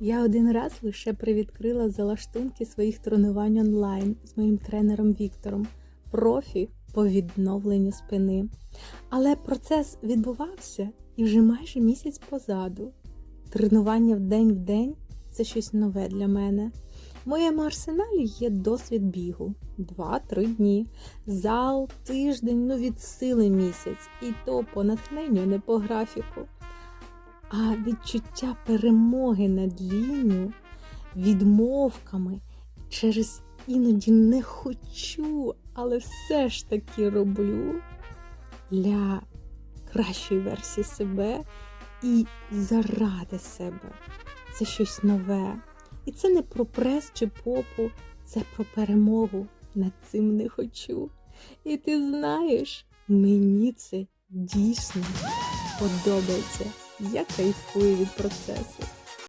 Я один раз лише привідкрила залаштунки своїх тренувань онлайн з моїм тренером Віктором, профі по відновленню спини. Але процес відбувався і вже майже місяць позаду. Тренування в день в день це щось нове для мене. В моєму арсеналі є досвід бігу 2-3 дні, зал, тиждень, ну від сили місяць, і то по натхненню, не по графіку. А відчуття перемоги над лінію, відмовками через іноді не хочу, але все ж таки роблю для кращої версії себе і заради себе. Це щось нове. І це не про прес чи попу, це про перемогу. Над цим не хочу. І ти знаєш, мені це дійсно подобається. Я кайфую від процесу.